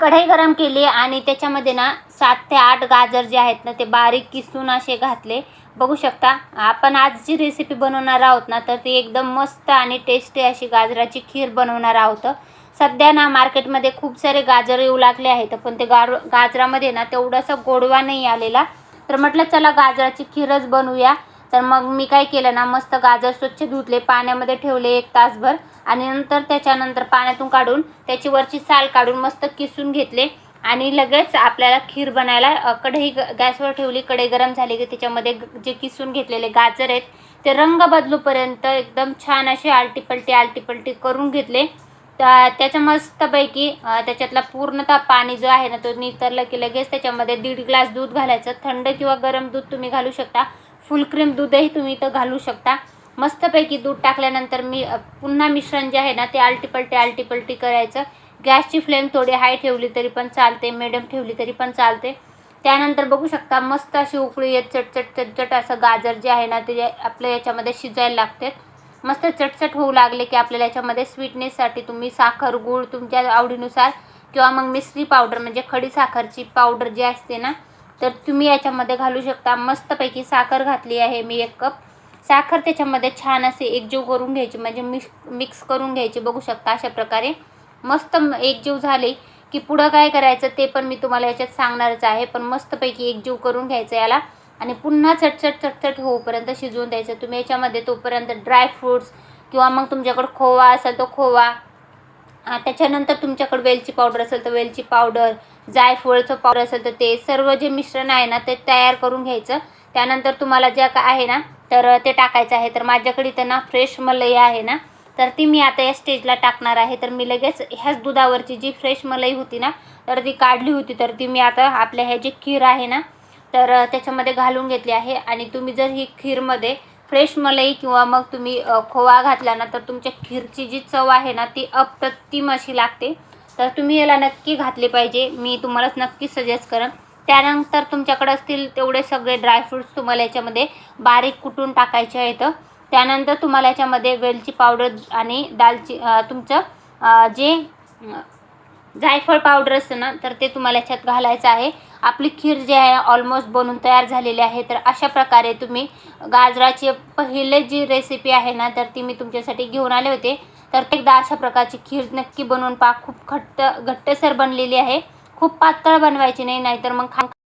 कढई गरम केली आणि त्याच्यामध्ये ना सात ते आठ गाजर जे आहेत ना ते बारीक किसून असे घातले. बघू शकता आपण आज जी रेसिपी बनवणार आहोत ना तर ती एकदम मस्त आणि टेस्टी अशी गाजराची खीर बनवणार आहोत. सध्या ना मार्केटमध्ये खूप सारे गाजर येऊ लागले आहेत पण ते गार गाजरामध्ये ना तेवढासा गोडवा नाही आलेला. तर म्हटलं चला गाजराची खीरच बनवूया. तर मग मी काय केलं ना मस्त गाजर स्वच्छ धुतले पाण्यामध्ये ठेवले एक तासभर. आणि नंतर त्याच्यानंतर पाण्यातून काढून त्याची वरची साल काढून मस्त किसून घेतले. आणि लगेच आपल्याला खीर बनायला कढई ग गॅसवर ठेवली कढई गरम झाली की त्याच्यामध्ये जे किसून घेतलेले गाजर आहेत ते रंग बदलूपर्यंत एकदम छान असे आलटीपलटी आलटीपलटी करून घेतले. त्या त्याच्या मस्तपैकी त्याच्यातला पूर्णतः पाणी जो आहे ना तो नितरलं की लगेच त्याच्यामध्ये दीड ग्लास दूध घालायचं. थंड किंवा गरम दूध तुम्ही घालू शकता. फुल क्रीम दूधही तुम्ही इथं घालू शकता. मस्तपैकी दूध टाकल्यानंतर मी पुन्हा मिश्रण जे आहे ना ते आलटीपलटी आलटीपलटी करायचं. गॅसची फ्लेम थोडी हाय ठेवली तरी पण चालते मिडियम ठेवली तरी पण चालते. त्यानंतर बघू शकता मस्त अशी उकळी येत चटचट चटचट असं गाजर जे आहे ना ते आपल्या याच्यामध्ये शिजायला लागते. मस्त चटचट होऊ लागले की आपल्याला याच्यामध्ये स्वीटनेससाठी तुम्ही साखर गूळ तुमच्या आवडीनुसार किंवा मग मिसरी पावडर म्हणजे खडी साखरची पावडर जी असते ना तर तुम्ही याच्यामध्ये घालू शकता. मस्तपैकी साखर घातली आहे मी एक कप. साखर त्याच्यामध्ये छान असे एकजीव करून घ्यायची म्हणजे मिक्स मिक्स करून घ्यायची बघू शकता अशा प्रकारे. मस्त एकजीव झाली की पुढं काय करायचं ते पण मी तुम्हाला याच्यात सांगणारच आहे. पण मस्तपैकी एकजीव करून घ्यायचं याला. आणि पुन्हा चटचट चटचट होऊपर्यंत शिजवून द्यायचं. तुम्ही याच्यामध्ये तोपर्यंत ड्रायफ्रूट्स किंवा मग तुमच्याकडं खोवा असेल तो खोवा त्याच्यानंतर तुमच्याकडे वेलची पावडर असेल तर वेलची पावडर जायफळचं पावडर असेल तर ते सर्व जे मिश्रण आहे ना ते तयार करून घ्यायचं. त्यानंतर तुम्हाला ज्या काय आहे ना तर ते टाकायचं आहे. तर माझ्याकडे इथं ना फ्रेश मलई आहे ना तर ती मी आता या स्टेजला टाकणार आहे. तर मी लगेच ह्याच दुधावरची जी फ्रेश मलई होती ना तर ती काढली होती. तर ती मी आता आपल्या ह्या जी खीर आहे ना तर त्याच्यामध्ये घालून घेतली आहे. आणि तुम्ही जर ही खीरमध्ये फ्रेश मलाई किंवा मग तुम्ही खोवा घातला ना तर तुमच्या खीरची जी चव आहे ना ती अप्रतिम अशी लागते. तर तुम्ही याला नक्की घातले पाहिजे. मी तुम्हालाच नक्की सजेस्ट करेन. त्यानंतर तुमच्याकडे असतील तेवढे सगळे ड्रायफ्रूट्स तुम्हाला याच्यामध्ये बारीक कुटून टाकायचे आहेत. त्यानंतर तुम्हाला याच्यामध्ये वेलची पावडर आणि दालची तुमचं जे जायफळ पावडर असतं ना तर ते तुम्हाला याच्यात घालायचं आहे. आपली खीर जी आहे ऑलमोस्ट बनून तयार झालेली आहे. तर अशा प्रकारे तुम्ही गाजराची पहिले जी रेसिपी आहे ना तर ती मी तुमच्यासाठी घेऊन आले होते. तर एकदा अशा प्रकारची खीर नक्की बनवून पा खूप घट्ट घट्टसर बनलेली आहे. खूप पातळ बनवायची नाही नाहीतर मग खा